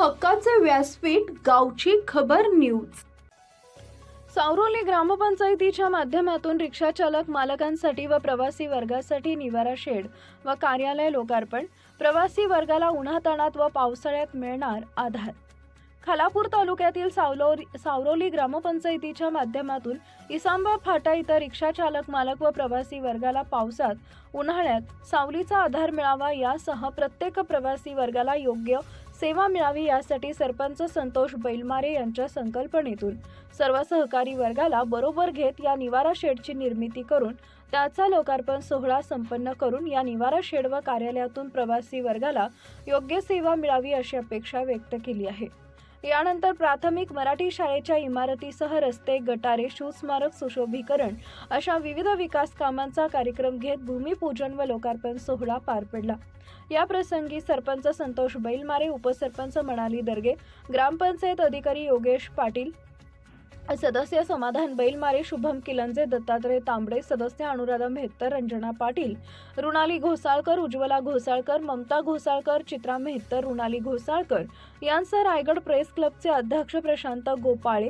हक्काचे व्यासपीठ गावची खबर न्यूज. सावरोली ग्रामपंचायतीच्या माध्यमातून रिक्षा चालक मालकांसाठी व प्रवासी वर्गासाठी निवारा शेड व कार्यालय लोकार्पण प्रवासी वर्गाला उन्हाताणात व पावसाळ्यात मिळणार आधार. खालापूर तालुक्यातील सावलोरी सावरोली ग्रामपंचायतीच्या माध्यमातून इसांबा फाटा इथं रिक्षा चालक मालक व प्रवासी वर्गाला पावसात उन्हाळ्यात सावलीचा आधार मिळावा यासह प्रत्येक प्रवासी वर्गाला योग्य सेवा मिळावी यासाठी सरपंच संतोष बैलमारे यांच्या संकल्पनेतून सर्व सहकारी वर्गाला बरोबर घेत या निवारा शेडची निर्मिती करून त्याचा लोकार्पण सोहळा संपन्न करून या निवारा शेड व कार्यालयातून प्रवासी वर्गाला योग्य सेवा मिळावी अशी अपेक्षा व्यक्त केली आहे. यानंतर प्राथमिक मराठी शाळेच्या इमारतीसह रस्ते गटारे शिवस्मारक सुशोभीकरण अशा विविध विकास कामांचा कार्यक्रम घेत भूमिपूजन व लोकार्पण सोहळा पार पडला. या प्रसंगी सरपंच संतोष बैलमारे उपसरपंच मणाली दर्गे ग्रामपंचायत अधिकारी योगेश पाटील सदस्य समाधान बैलमारे शुभम किलंजे दत्तात्रय तांबडे सदस्य अनुराधा मेहत्तर रंजना पाटील रुणाली घोसाळकर उज्ज्वला घोसाळकर ममता घोसाळकर चित्रा मेहत्तर रुणाली घोसाळकर यांसह रायगड प्रेस क्लबचे अध्यक्ष प्रशांत गोपाळे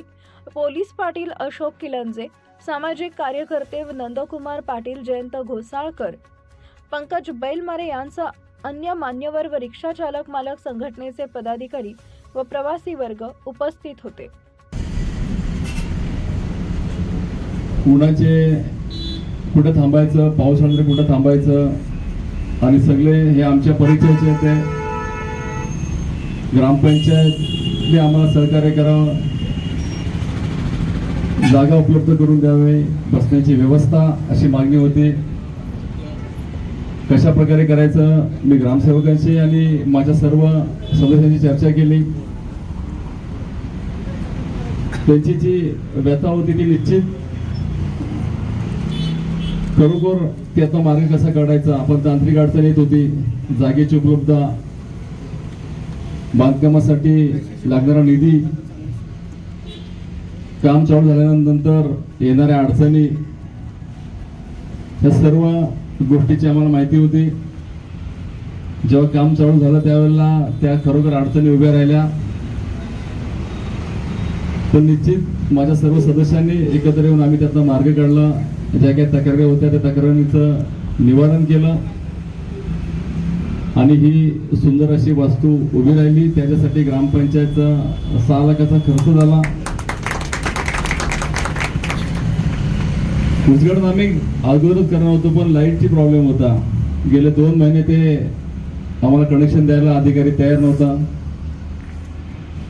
पोलीस पाटील अशोक किलंजे सामाजिक कार्यकर्ते नंदकुमार पाटील जयंत घोसाळकर पंकज बैलमारे यांसह अन्य मान्यवर व रिक्षाचालक मालक संघटनेचे पदाधिकारी व प्रवासी वर्ग उपस्थित होते. कुणाचे कुठं थांबायचं पाऊस आला तर कुठं थांबायचं? आणि सगळे हे आमच्या परिचयाचे ते ग्रामपंचायतने आम्हाला सहकार्य करावं. जागा उपलब्ध करून द्यावे. बसण्याची व्यवस्था अशी मागणी होती. कशा प्रकारे करायचं? मी ग्रामसेवकांशी आणि माझ्या सर्व सदस्यांची चर्चा केली. त्यांची जी व्यथा होती ती निश्चित खरोखर त्याचा मार्ग कसा काढायचा? आपण तांत्रिक अडचण येत होती. जागेची उपलब्धता बांधकामासाठी लागणारा निधी काम चालू झाल्यानंतर येणाऱ्या अडचणी या सर्व गोष्टीची आम्हाला माहिती होती. जेव्हा काम चालू झालं त्यावेळेला त्या खरोखर अडचणी उभ्या राहिल्या. पण निश्चित माझ्या सर्व सदस्यांनी एकत्र येऊन आम्ही त्यातला मार्ग काढला. ज्या काही तक्रारी होत्या त्या तक्रारीचं निवारण केलं. आणि ही सुंदर अशी वास्तू उभी राहिली. त्याच्यासाठी ग्रामपंचायतचा सहा लाखाचा खर्च झाला. उजगड आम्ही अगोदरच करणार होतो पण लाईटची प्रॉब्लेम होता. गेले दोन महिने ते आम्हाला कनेक्शन द्यायला अधिकारी तयार नव्हता.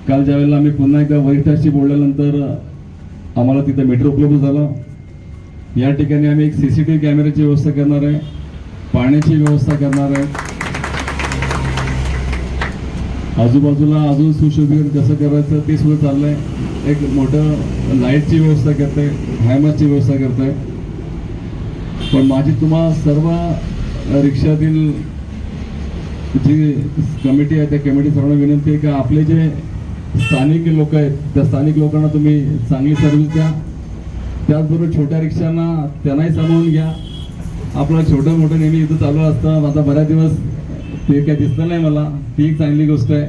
काल ज्यावेळेला आम्ही पुन्हा एकदा वरिष्ठाशी बोलल्यानंतर आम्हाला तिथं मीटर उपलब्ध झालं. या ठिकाणी आम्ही एक सी सी सीसीटीव्ही कॅमेऱ्याची व्यवस्था करणार आहे. पाण्याची व्यवस्था करणार आहे. आजूबाजूला अजून सुशोभीकरण कसं करायचं ते सुद्धा चाललं आहे एक मोठं लाईटची व्यवस्था करते हॅमरची व्यवस्था करते पण माझी तुम्हा सर्व रिक्षातील जी कमिटी आहे त्या कमिटी सर्वांना विनंती आहे की आपले जे स्थानिक लोक आहेत त्या स्थानिक लोकांना तुम्ही चांगली सर्व्हिस द्या. त्याचबरोबर छोट्या रिक्षांना त्यांनाही सामावून घ्या. आपलं छोटं मोठं नेहमी इथं चालू असतं. आता बऱ्याच दिवस ते काय दिसलं नाही मला. ती एक चांगली गोष्ट आहे.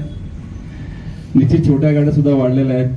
निश्चित छोट्या गाड्या सुद्धा वाढलेल्या आहेत.